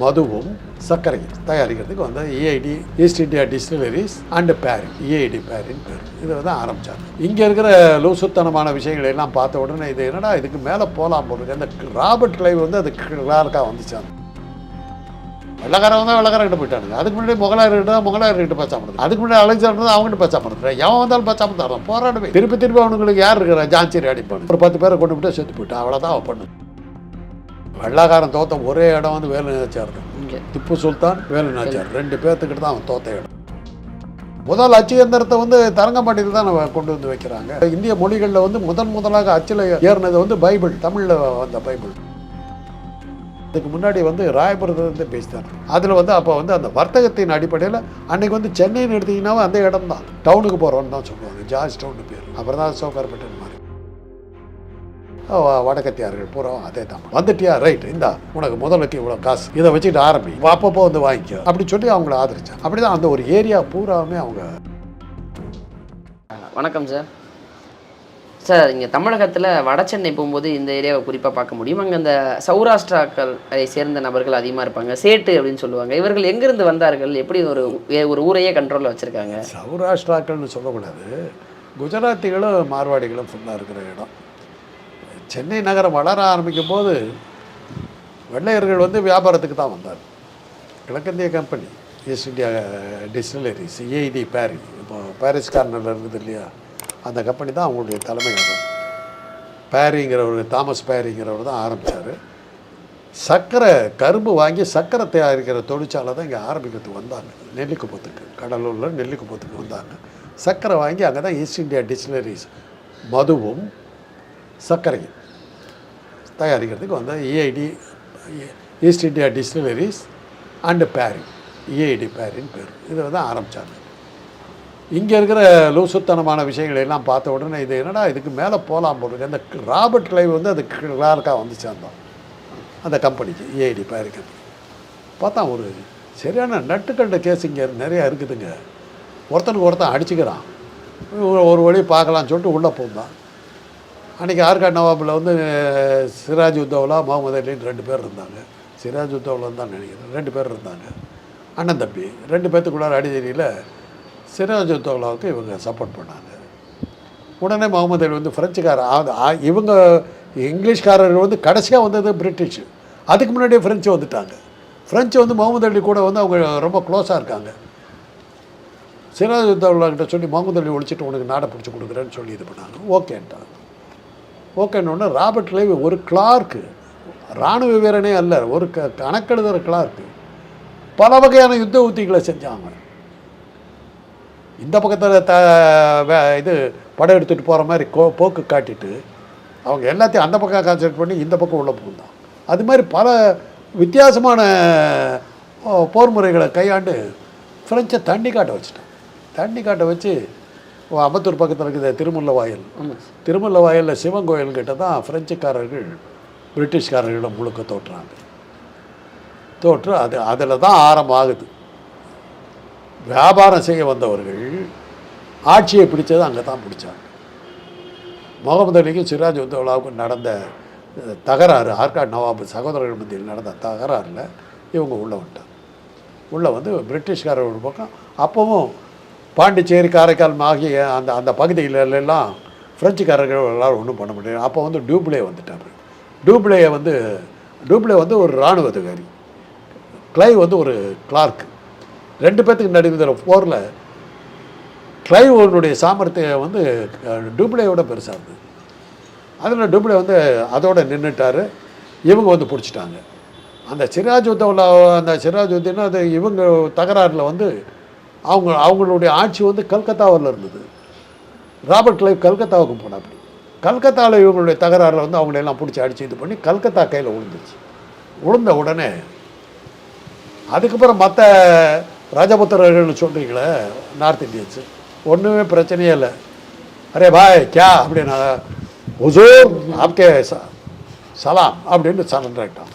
மதுவும் சர்க்கரையும் தயாரிக்கிறதுக்கு வந்து EID East India distilleries and Parry EID பேரின் பேர். இதை வந்து ஆரம்பித்தார் இங்கே இருக்கிற லூசுத்தனமான விஷயங்களை எல்லாம் பார்த்த உடனே இது என்னடா இதுக்கு மேலே போகலாம் போடுறது அந்த ராபர்ட் கிளைவ் வந்து அது கிளார்க்காக வந்துச்சாங்க வெள்ளக்காரன் தான் வெள்ளக்காரங்கிட்ட போயிட்டானுங்க அதுக்கு முன்னாடி முகலாயர்கிட்ட தான் முகலாயர்கிட்ட பேசாம இருந்தது. அதுக்கு முன்னாடி அலெக்சாண்டர் தான் அவங்ககிட்ட பேசாம இருந்தது. எவன் வந்தாலும் பேசாம தரோம் போராடுவே திருப்பி திருப்பி அவனுங்களுக்கு யார் இருக்கிறா? ஜான்சி அடிப்பானு ஒரு பத்து பேரை கொண்டு விட்டு செத்து போயிட்டான் அவ்வளோதான் அவன் பண்ணு. வெள்ளாக்காரன் தோத்த ஒரே இடம் வந்து வேலுநாச்சியார் தான். இங்கே. திப்பு சுல்தான் வேலுநாச்சியார். ரெண்டு பேர்த்துக்கிட்ட தான் அவன் தோத்த இடம். முதல் அச்சு எந்திரத்தை வந்து தரங்கம்பாடியில் தான் கொண்டு வந்து வைக்கிறாங்க. இந்திய மொழிகளில் வந்து முதன் முதலாக அச்சில் ஏறினது வந்து பைபிள் தமிழில் வந்த பைபிள். அதுக்கு முன்னாடி வந்து ராயபுரத்துல இருந்து பேசிட்டார் அதில் வந்து அப்போ வந்து அந்த வர்த்தகத்தின் அடிப்படையில் அன்னைக்கு வந்து சென்னைன்னு எடுத்தீங்கன்னா அந்த இடம் தான் டவுனுக்கு போகிறோன்னு தான் சொல்லுவாங்க. ஜார்ஜ் டவுன் பேர். அப்புறம் தான் ஓ, வடக்கத்தியார்கள் பூரா அதே தான். வந்துட்டியா? ரைட் இந்தா உனக்கு முதலுக்கு இவ்வளோ காசு. இதை வச்சுட்டு ஆரம்பி. அப்பப்போ வந்து வாங்கிக்கோ. அப்படி சொல்லி அவங்கள ஆதரிச்சாங்க. அப்படி தான் அந்த ஒரு ஏரியா பூராவுமே அவங்க வணக்கம் சார் சார் இங்கே தமிழகத்தில் வட சென்னை போகும்போது இந்த ஏரியாவை குறிப்பாக பார்க்க முடியும். அங்கே அந்த சௌராஷ்டிராக்கள் அதை சேர்ந்த நபர்கள் அதிகமாக இருப்பாங்க. சேட்டு அப்படின்னு சொல்லுவாங்க. இவர்கள் எங்கிருந்து வந்தார்கள்? எப்படி ஒரு ஒரு ஊரையே கண்ட்ரோலில் வச்சுருக்காங்க? சௌராஷ்டிராக்கள்னு சொல்லக்கூடாது. குஜராத்திகளும் மார்வாடிகளும் ஃபுல்லாக இருக்கிற இடம். சென்னை நகரம் வளர ஆரம்பிக்கும் போது வெள்ளையர்கள் வந்து வியாபாரத்துக்கு தான் வந்தார். கிழக்கிந்திய company East India distilleries EID Parry இப்போ பாரிஸ் கார்னரில் இருக்குது இல்லையா? அந்த கம்பெனி தான் அவங்களுடைய தலைமை பேரிங்கிறவர் தாமஸ் பேரிங்கிறவர் தான் ஆரம்பித்தார் சர்க்கரை கரும்பு வாங்கி சர்க்கரை தயாரிக்கிற தொழிற்சாலை தான் இங்கே ஆரம்பிக்கிறதுக்கு வந்தாங்க. நெல்லிக்குப்பத்துக்கு கடலூரில் நெல்லிக்குப்பத்துக்கு வந்தாங்க. சர்க்கரை வாங்கி அங்கே தான் ஈஸ்ட் இந்தியா டிஸ்டிலரிஸ் மதுவும் சர்க்கரை தயாரிக்கிறதுக்கு வந்து EID East India distilleries and Parry EID பேரின்னு பேர். இதை தான் ஆரம்பித்தாங்க இங்கே இருக்கிற லூசுத்தனமான விஷயங்களை எல்லாம் பார்த்த உடனே இது என்னடா இதுக்கு மேலே போகலாம் போடுறது அந்த ராபர்ட் கிளைவ் வந்து அது கிளார்க்காக வந்து சேர்ந்தோம் அந்த கம்பெனிக்கு ஏஐடி பேருக்கு பார்த்தா ஒரு சரியான நட்டுக்கண்ட கேஸ் இங்கே நிறையா இருக்குதுங்க. ஒருத்தனுக்கு ஒருத்தன் அடிச்சுக்கிறான். ஒரு- ஒரு வழி பார்க்கலான்னு சொல்லிட்டு உள்ளே போந்தான். அன்றைக்கி ஆர்காட் நவாபில் வந்து சிராஜ் உத்தவ்லா முகமது அலின்னு ரெண்டு பேர் இருந்தாங்க. சிராஜ் உத்தவ்லான்னு தான் நினைக்கிறேன். ரெண்டு பேர் இருந்தாங்க. அண்ணன் தம்பி. ரெண்டு பேர்த்துக்குள்ளார அடிதடியில் சிராஜ் உத்தவ்லாவுக்கு இவங்க சப்போர்ட் பண்ணாங்க. உடனே முகமது அலி வந்து ஃப்ரெஞ்சுக்காரர் ஆ- இவங்க இங்கிலீஷ்காரர்கள் வந்து கடைசியாக வந்தது பிரிட்டிஷ். அதுக்கு முன்னாடியே ஃப்ரெஞ்சு வந்துட்டாங்க. ஃப்ரெஞ்சு வந்து முகமது அலி கூட வந்து அவங்க ரொம்ப க்ளோஸாக இருக்காங்க. சிராஜ் உத்தவ்லா கிட்ட சொல்லி முகமது அலி ஒழிச்சிட்டு உனக்கு நாடை பிடிச்சி கொடுக்குறேன்னு சொல்லி இது பண்ணாங்க. ஓகேன்ட்டாங்க. ஓகேன்னு ராபர்ட் லேவி ஒரு கிளார்க்கு இராணுவ வீரனே அல்ல ஒரு க கணக்கெழுதுகிற கிளார்க்கு பல வகையான யுத்த உத்திகளை செஞ்சாங்க. இந்த பக்கத்தில் த வே- இது படம் எடுத்துகிட்டு போகிற மாதிரி கோ போக்கு காட்டிட்டு அவங்க எல்லாத்தையும் அந்த பக்கம் கான்சன்ட்ரேட் பண்ணி இந்த பக்கம் உள்ளே போந்தான் அது மாதிரி பல வித்தியாசமான போர் முறைகளை கையாண்டு ஃப்ரெஞ்சை தண்ணி காட்ட வச்சுட்டான். தண்ணி காட்ட வச்சு அம்பத்தூர் பக்கத்தில் இருக்குது திருமுல்ல வாயில். திருமல்ல வாயிலில் சிவன் கோயில்கிட்ட தான் பிரெஞ்சுக்காரர்கள் பிரிட்டிஷ்காரர்களிடம் முழுக்க தோற்றுறாங்க தோற்று அது அதில் தான் ஆரம்பம் ஆகுது. வியாபாரம் செய்ய வந்தவர்கள் ஆட்சியை பிடிச்சது அங்கே தான் பிடிச்சாங்க. முகமது அலிக்கும் சிராஜ் உத்தவ்லாவுக்கும் நடந்த தகராறு ஆர்காட் நவாபு சகோதரர்கள் மத்தியில் நடந்த தகராறில் இவங்க உள்ளே வந்துட்டாங்க. உள்ளே வந்து பிரிட்டிஷ்காரர் ஒரு பக்கம் அப்போவும் பாண்டிச்சேரி காரைக்கால் ஆகிய அந்த அந்த பகுதியில எல்லாம் பிரெஞ்சுக்காரர்கள் எல்லாரும் ஒன்றும் பண்ண முடியாது அப்போ வந்து டூப்ளே வந்துட்டார் டூப்ளேயை வந்து டூப்ளே வந்து ஒரு இராணுவ அதிகாரி. கிளைவ் வந்து ஒரு கிளார்க் ரெண்டு பேர்த்துக்கு நடுவிற போரில் கிளைவனுடைய சாமர்த்தியம் வந்து டூப்ளேயோட பெருசாக இருந்தது. அதில் டூப்ளே வந்து அதோட நின்றுட்டார் இவங்க வந்து பிடிச்சிட்டாங்க. அந்த சிராஜ் உத்தவ்ல அந்த சிராஜ் உத்தின்னா அது இவங்க தகராறில் வந்து அவங்க அவங்களுடைய ஆட்சி வந்து கல்கத்தாவில் இருந்தது. ராபர்ட் கிளைவ் கல்கத்தாவுக்கு போனாப்படி கல்கத்தாவில் இவங்களுடைய தகராறில் வந்து அவங்கள எல்லாம் பிடிச்சி அடித்து இது பண்ணி கல்கத்தா கையில் விழுந்துச்சு விழுந்த உடனே அதுக்கப்புறம் மற்ற ராஜபுத்திரர்கள் சொல்கிறீங்களே நார்த் இந்தியன்ஸு ஒன்றுமே பிரச்சனையே இல்லை. அரே பாய் கியா அப்படின்னா ஹுசூர் ஆப்கே ச- சலாம் அப்படின்னு சரண்டர் ஆகிட்டான்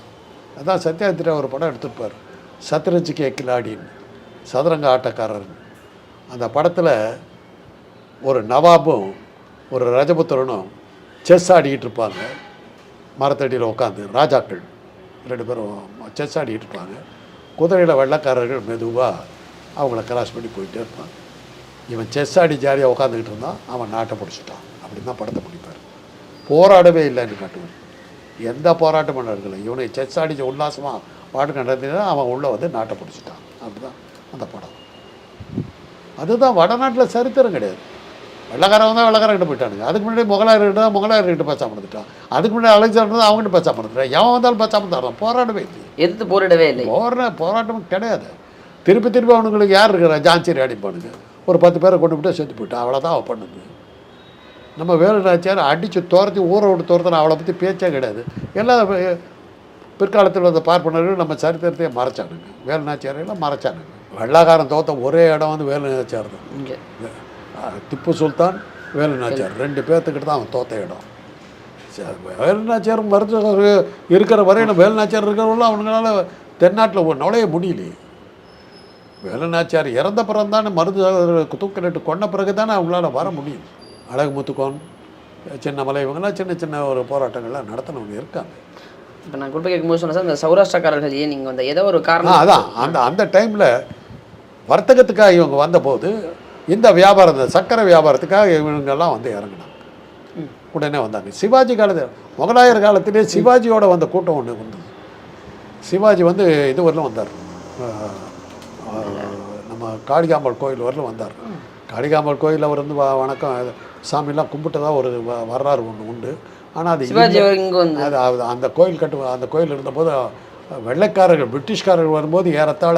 அதான் சத்யாதிரா ஒரு படம் எடுத்திருப்பார். சத்ரஜ் கே கிலாடின்னு. சதுரங்க ஆட்டக்காரர் அந்த படத்தில் ஒரு நவாபும் ஒரு ரஜபுத்திரனும் செஸ் ஆடிக்கிட்டு இருப்பாங்க. மரத்தடியில் உட்காந்து ராஜாக்கள் ரெண்டு பேரும் செஸ் ஆடிக்கிட்டு இருப்பாங்க. குதிரையில் வெள்ளக்காரர்கள் மெதுவாக அவங்கள கிராஸ் பண்ணி போயிட்டே இருப்பாங்க. இவன் செஸ் ஆடி ஜாலியாக உட்காந்துக்கிட்டு இருந்தான். அவன் நாட்டை பிடிச்சிட்டான். அப்படின்னு தான் படத்தை பிடிப்பார் போராடவே இல்லைன்னு காட்டுவார் எந்த போராட்டமும் நடக்கல இவனை செஸ் அடிச்சு உல்லாசமாக பாட்டு நடந்ததுன்னா அவன் உள்ளே வந்து நாட்டை பிடிச்சிட்டான். அப்படிதான். அந்த படம். அதுதான் வடநாட்டில் சரித்திரம் கிடையாது. வெள்ளக்காரன் தான் வெள்ளக்காரங்கிட்ட போயிட்டானுங்க. அதுக்கு முன்னாடி முகலாயர்கிட்ட முகலாயர்கிட்ட பேசாம இருந்துட்டான். அதுக்கு முன்னாடி அலெக்சாண்டர் தான் அவங்ககிட்ட பேசாம இருந்துட்டான். எவன் வந்தாலும் பேசாம தரான் போராடவே இல்லை எதிர்த்து போரிடவே இல்லை போராட போராட்டம் கிடையாது. திருப்பி திருப்பி அவனுங்களுக்கு யார் இருக்கிறா? ஜான்சி அடிப்பானுங்க ஒரு பத்து பேரை கொண்டு விட்டு செத்து போயிட்டான் அவ்வளோதான் அவள் பண்ணுது நம்ம வேலுநாச்சியார் அடித்து துரத்தி ஊரை விட்டு துரத்தின அவளை பற்றி பேச்சே கிடையாது. எல்லாம் பிற்காலத்தில் வந்த பார்ப்பனர்கள் நம்ம சரித்திரத்தையே மறைச்சானுங்க. வேலுநாச்சியாரெல்லாம் மறைச்சானுங்க. வெள்ளாக்காரன் தோத்த ஒரே இடம் வந்து வேலுநாச்சியார் தான். இங்கே. திப்பு சுல்தான் வேலுநாச்சியார் ரெண்டு பேர்த்துக்கிட்ட தான் அவன் தோத்த இடம். சரி, வேலுநாச்சியார் மருத்துவ இருக்கிற வரையில வேலுநாச்சியார் இருக்கிறவங்களும் அவங்களால தென்னாட்டில் நுழைய முடியலையே வேலுநாச்சியார் இறந்த பிறகு தானே மருந்து தூக்கிலிட்டு கொண்ட பிறகு தானே அவங்களால வர முடியும். அழகு முத்துக்கோன் சின்னமலை இவங்கெல்லாம் சின்ன சின்ன ஒரு போராட்டங்கள்லாம் நடத்தினவங்க இருக்காங்க. இப்போ நான் குறிப்பாக கேட்கும்போது சொன்னேன் சார் இந்த சௌராஷ்டிரக்காரர்கள் ஏன் நீங்கள் வந்த ஏதோ ஒரு காரணம். அதான். அந்த அந்த டைமில் வர்த்தகத்துக்காக இவங்க வந்தபோது இந்த வியாபாரம் இந்த சக்கரை வியாபாரத்துக்காக இவங்கெல்லாம் வந்து இறங்கினாங்க. உடனே வந்தாங்க. சிவாஜி காலத்து முகலாயர் காலத்திலே சிவாஜியோட வந்த கூட்டம் ஒன்று வந்தது சிவாஜி வந்து இது வரலும் வந்தார். நம்ம காளிகாம்பல் கோயில் வரலும் வந்தார். காளிகாம்பல் கோயில் அவர் வந்து வணக்கம் சாமிலாம் கும்பிட்டதா ஒரு வ- வரலாறு ஒன்று உண்டு. ஆனால் அது அது அந்த கோயில் கட்டு அந்த கோயில் இருந்தபோது வெள்ளைக்காரர்கள் பிரிட்டிஷ்காரர்கள் வரும்போது ஏறத்தாழ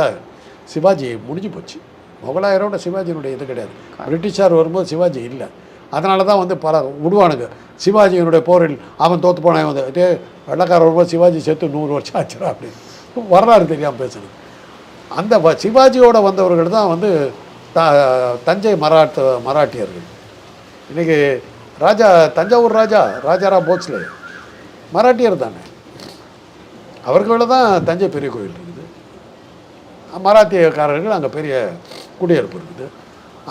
சிவாஜி முடிஞ்சு போச்சு. முகலாயரோட சிவாஜியினுடைய இது கிடையாது. பிரிட்டிஷார் வரும்போது சிவாஜி இல்லை. அதனால தான் வந்து பல விடுவானுங்க. சிவாஜியினுடைய போரில் அவன் தோத்து போனான் வந்து டே வெள்ளக்காரர் வரும்போது சிவாஜி சேர்த்து நூறு வருஷம் ஆச்சுரா அப்படின்னு வரலாறு தெரியாமல் பேசுறது. அந்த வ- சிவாஜியோட வந்தவர்கள் தான் வந்து த தஞ்சை மராட்ட மராட்டியர்கள். இன்றைக்கி ராஜா தஞ்சாவூர் ராஜா ராஜாராம் போச்லே மராட்டியர் தானே. அவர்களோட தான் தஞ்சை பெரிய கோயில் இருக்குது மராத்தியக்காரர்கள் அங்கே பெரிய குடியிருப்பு இருக்குது.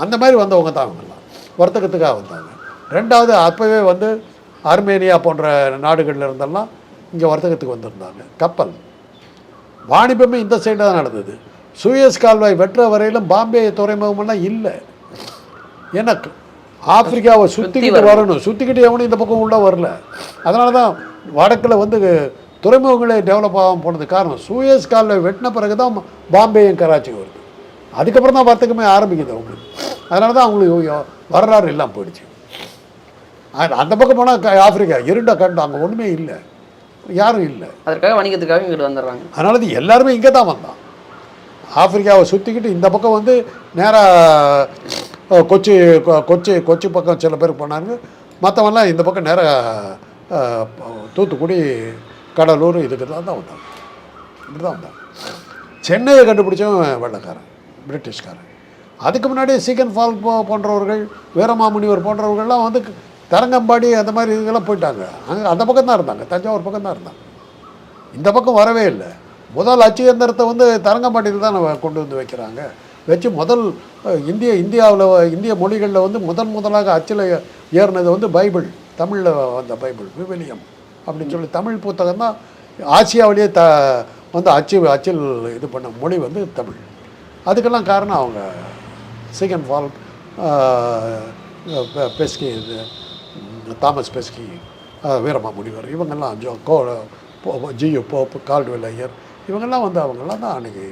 அந்த மாதிரி வந்தவங்க தான் அவங்கெல்லாம். வர்த்தகத்துக்காக வந்தாங்க. ரெண்டாவது அப்போவே வந்து ஆர்மேனியா போன்ற நாடுகள்ல இருந்தெல்லாம் இங்கே வர்த்தகத்துக்கு வந்திருந்தாங்க. கப்பல். வாணிபமே இந்த சைடு தான் நடந்தது. சூயஸ் கால்வாய் வெற்ற வரையிலும் பாம்பே துறைமுகமெல்லாம் இல்லை. எனக்கு ஆப்பிரிக்காவை சுற்றிக்கிட்டு வரணும். சுற்றிக்கிட்டு எவனும் இந்த பக்கம் உள்ள வரல. அதனால தான் வடக்கில் வந்து துறைமுகங்களே டெவலப் ஆகாமல் போனது காரணம் சூயஸ் கால்வாய் வெட்டின பிறகு தான் பாம்பேயும் கராச்சி வருது. அதுக்கப்புறம் தான் வர்த்தகமே ஆரம்பிக்குது அவங்களுக்கு. அதனால தான் அவங்களுக்கு வரலாறு இல்லாமல் போயிடுச்சு. அந்த- அந்த பக்கம் போனால் ஆப்பிரிக்கா இருண்ட கண்டம் அங்கே ஒன்றுமே இல்லை. யாரும் இல்லை. அதற்காக வணிகத்துக்காக இங்கிட்டு வந்துடுறாங்க. அதனால தான் எல்லாருமே இங்கே தான் வந்தான். ஆப்பிரிக்காவை சுற்றிக்கிட்டு இந்த பக்கம் வந்து நேராக கொச்சி கொ- கொச்சி கொச்சி பக்கம் சில பேர் போனாங்க. மற்றவன்லாம் இந்த பக்கம் நேராக தூத்துக்குடி கடலூர் இதுக்கு தான் தான் வந்தாங்க. இப்படி தான் வந்தாங்க. சென்னையை கண்டுபிடிச்சவன் வெள்ளக்காரன் பிரிட்டிஷ்காரன். அதுக்கு முன்னாடி சீக்கன் ஃபால் போ போன்றவர்கள் வீரமாமுனிவர் போன்றவர்கள்லாம் வந்து தரங்கம்பாடி அந்த மாதிரி இதுக்கெல்லாம் போயிட்டாங்க. அங்கே அந்த பக்கம் தான் இருந்தாங்க. தஞ்சாவூர் பக்கம் தான் இருந்தாங்க. இந்த பக்கம் வரவே இல்லை. முதல் அச்சு இயந்திரத்தை வந்து தரங்கம்பாடியில் தான் நம்ம கொண்டு வந்து வைக்கிறாங்க. வச்சு முதல் இந்திய இந்தியாவில் இந்திய மொழிகளில் வந்து முதன் முதலாக அச்சில் ஏறினது வந்து பைபிள். தமிழில் வந்த பைபிள் விவிலியம். அப்படின்னு சொல்லி தமிழ் புத்தகம் தான் ஆசியாவிலேயே த வந்து அச்சு அச்சில் இது பண்ண மொழி வந்து தமிழ். அதுக்கெல்லாம் காரணம் அவங்க சிகன் ஃபால் பெஸ்கி இது தாமஸ் பெஸ்கி வீரமா முனிவர் இவங்கெல்லாம் ஜோ கோ G U Pope Caldwell Iyer இவங்கெல்லாம் வந்து அவங்கெல்லாம் தான் அன்றைக்கி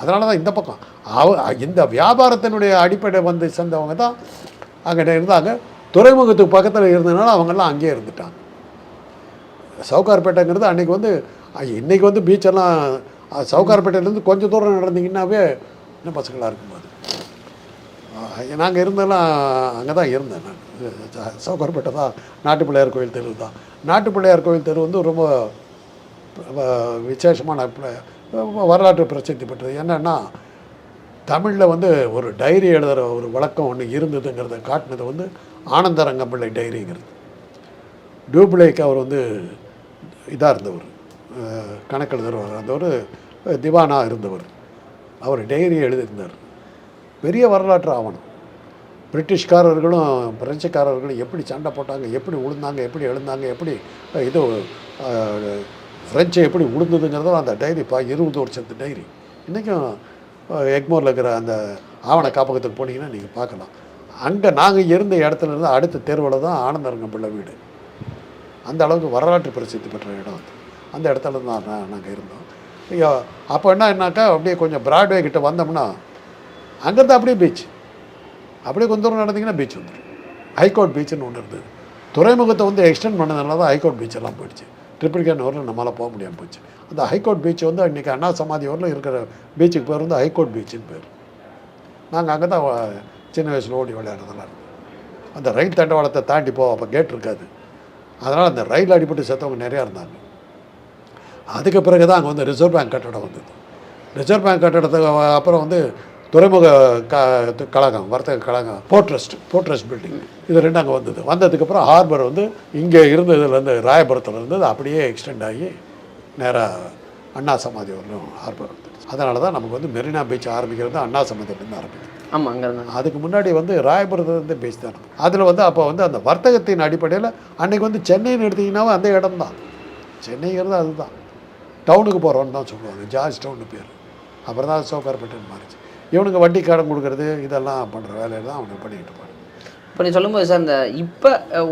அதனால தான் இந்த பக்கம். அவ இந்த வியாபாரத்தினுடைய அடிப்படை வந்து சேர்ந்தவங்க தான் அங்கே இருந்தாங்க. துறைமுகத்துக்கு பக்கத்தில் இருந்ததுனால அவங்கெல்லாம் அங்கேயே இருந்துட்டாங்க. சவுகார்பேட்டைங்கிறது அன்றைக்கி வந்து இன்றைக்கி வந்து பீச்செல்லாம் சவுகார்பேட்டையிலேருந்து கொஞ்சம் தூரம் நடந்தீங்கன்னாவே இன்னும் பசங்களாக இருக்கும்போது. நாங்கள் இருந்தெல்லாம் அங்கே தான் இருந்தேன் நான். சவுகார்பேட்டை தான் நாட்டு பிள்ளையார் கோயில் தெரு தான். நாட்டு பிள்ளையார் கோயில் தெரு வந்து ரொம்ப விசேஷமான வரலாற்று பிரசித்தி பெற்றது. என்னென்னா தமிழில் வந்து ஒரு டைரி எழுதுகிற ஒரு வழக்கம் ஒன்று இருந்ததுங்கிறத காட்டினது வந்து ஆனந்தரங்கம்பிள்ளை டைரிங்கிறது. டியூப்ளேக்கு அவர் வந்து இதாக இருந்தவர் அஹ், இருந்தவர் திவானா இருந்தவர். அவர் டைரி எழுதியிருந்தார். பெரிய வரலாற்று ஆவணம். பிரிட்டிஷ்காரர்களும் பிரெஞ்சுக்காரர்களும் எப்படி சண்டை போட்டாங்க எப்படி உளுந்தாங்க எப்படி எழுந்தாங்க எப்படி இது ஃப்ரெஞ்சு எப்படி உளுந்ததுங்கிறதோ அந்த டைரி பா இருபது வருஷத்து டைரி இன்றைக்கும் எக்மோரில் இருக்கிற அந்த ஆவண காப்பகத்துக்கு போனீங்கன்னா நீங்கள் பார்க்கலாம். அங்கே நாங்கள் இருந்த இடத்துல இருந்து அடுத்த தேர்வில் தான் ஆனந்தரங்கம் பிள்ளை வீடு. அந்த அளவுக்கு வரலாற்று பிரசித்தி பெற்ற இடம் அது. அந்த இடத்துல தான் நான் நாங்கள் இருந்தோம். ஐயோ அப்போ என்ன என்னாக்கா அப்படியே கொஞ்சம் பிராட்வே கிட்ட வந்தோம்னா அங்கேருந்து அப்படியே பீச் அப்படியே கொஞ்சம் தூரம் நடந்தீங்கன்னா பீச் வந்துடும் ஹைகோர்ட் பீச்சுன்னு ஒன்று இருந்தது. துறைமுகத்தை வந்து எக்ஸ்டெண்ட் பண்ணதுனால தான் ஹைகோர்ட் பீச் எல்லாம் போயிடுச்சு. ட்ரிபிள் கேன் வரல நம்மளால் போக முடியாமல் போச்சு. அந்த ஹைகோர்ட் பீச் வந்து இன்றைக்கி அண்ணா சமாதி வரல இருக்கிற பீச்சுக்கு பேர் வந்து ஹைகோர்ட் பீச்சுன்னு பேர். நாங்கள் அங்கே தான் சின்ன வயசில் ஓடி விளையாடுறதெல்லாம் இருந்தது. அந்த ரயில் தண்டவாளத்தை தாண்டி போக அப்போ கேட் இருக்காது. அதனால் அந்த ரயில் அடிபட்டு செத்தவங்க நிறையா இருந்தாங்க. அதுக்கு பிறகு தான் அங்கே வந்து ரிசர்வ் பேங்க் கட்டடம் வந்தது. ரிசர்வ் பேங்க் கட்டடத்துக்கு அப்புறம் வந்து துறைமுக க கழகம் வர்த்தக கழகம் போர்ட்ரஸ்ட் போர்ட்ரஸ்ட் பில்டிங் இது ரெண்டு அங்கே வந்தது. வந்ததுக்கப்புறம் ஹார்பர் வந்து இங்கே இருந்ததுலேருந்து ராயபுரத்தில் இருந்தது அப்படியே எக்ஸ்டெண்ட் ஆகி நேராக அண்ணா சமாதி வரலும் ஹார்பர் வந்துடுச்சு அதனால தான் நமக்கு வந்து மெரினா பீச் ஆரம்பிக்கிறது அண்ணா சமாதியிலேருந்து ஆரம்பிக்குது. ஆமாம் அதுக்கு முன்னாடி வந்து ராயபுரத்துலேருந்து பீச் தான் அதில் வந்து அப்போ வந்து அந்த வர்த்தகத்தின் அடிப்படையில் அன்னைக்கு வந்து சென்னைன்னு எடுத்தீங்கன்னா அந்த இடம் தான் சென்னைங்கிறது அதுதான். டவுனுக்கு போகிறோன்னு தான் சொல்லுவாங்க. ஜார்ஜ் டவுன் பேர். அப்புறம் தான் சோக்கார்பேட்டைன்னு மாறிச்சு. இவனுக்கு வட்டி கடன் கொடுக்கறது இதெல்லாம் பண்ணுற வேலையை தான் அவனுக்கு பண்ணிக்கிட்டு இருப்பாங்க இப்போ நீ சொல்லும்போது சார் இந்த இப்போ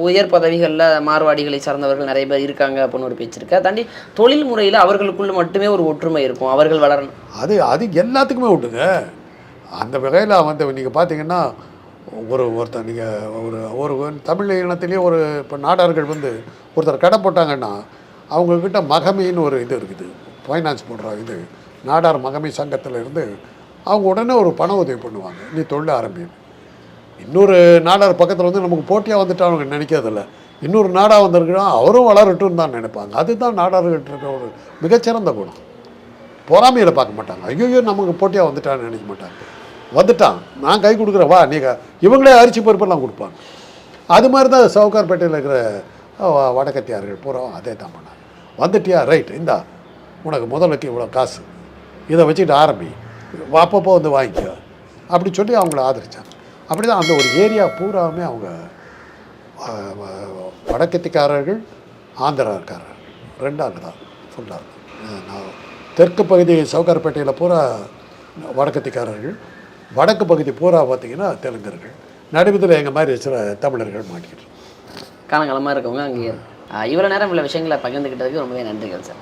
உயர் பதவிகளில் மார்வாடிகளை சார்ந்தவர்கள் நிறைய பேர் இருக்காங்க அப்படின்னு ஒரு பேச்சு இருக்கு. தாண்டி தொழில் முறையில் அவர்களுக்குள்ள மட்டுமே ஒரு ஒற்றுமை இருக்கும். அவர்கள் வளரணும். அது அது எல்லாத்துக்குமே உண்டுங்க அந்த வகையில் வந்து நீங்கள் பார்த்தீங்கன்னா ஒரு ஒருத்தர் நீங்கள் ஒரு ஒரு தமிழ் இனத்திலேயே ஒரு இப்போ நாடார்கள் வந்து ஒருத்தர் கடை போட்டாங்கன்னா அவங்கக்கிட்ட மகமின்னு ஒரு இது இருக்குது. ஃபைனான்ஸ் போடுற இது. நாடார் மகமி சங்கத்தில் இருந்து அவங்க உடனே ஒரு பண உதவி பண்ணுவாங்க. நீ தொழில் ஆரம்பி. இன்னொரு நாடார் பக்கத்தில் வந்து நமக்கு போட்டியாக வந்துட்டு அவங்க நினைக்கிறதில்ல. இன்னொரு நாடாக வந்திருக்கிறோம் அவரும் வளரட்டும்னு தான் நினைப்பாங்க. அதுதான் நாடார்கள்ட்ட இருக்க ஒரு மிகச்சிறந்த குணம். பொறாமையில் பார்க்க மாட்டாங்க. ஐயோ நமக்கு போட்டியாக வந்துட்டான்னு நினைக்க மாட்டாங்க. வந்துட்டான். நான் கை கொடுக்குறேன் வா நீங்கள் இவங்களே அரிசி பருப்பெல்லாம் கொடுப்பாங்க. அது மாதிரி தான் சவுகார்பேட்டையில் இருக்கிற வடக்கத்தியார்கள் பூரா அதே தான் பண்ணாங்க. வந்துட்டியா? ரைட் இந்தா உனக்கு முதலுக்கு இவ்வளோ காசு. இதை வச்சுக்கிட்டு ஆரம்பி அப்பப்போ வந்து வாங்கிக்கோ. அப்படி சொல்லி அவங்கள ஆதரித்தாங்க அப்படி தான் அந்த ஒரு ஏரியா பூராவுமே அவங்க வடக்கத்திக்காரர்கள் ஆந்திராக்காரர்கள். ரெண்டாங்க தான் ஃபுல்லாக நான் தெற்கு பகுதி சவுகார்பேட்டையில் பூரா வடக்கத்திக்காரர்கள். வடக்கு பகுதி பூரா பார்த்தீங்கன்னா தெலுங்கர்கள். நடுவில் எங்கள் மாதிரி சில தமிழர்கள் மாட்டிக்கிட்டு. காலங்காலமாக இருக்கவங்க அங்கே இவ்வளோ நேரம் உள்ள விஷயங்களை பகிர்ந்துக்கிட்டதுக்கு ரொம்பவே நன்றிகள் சார்.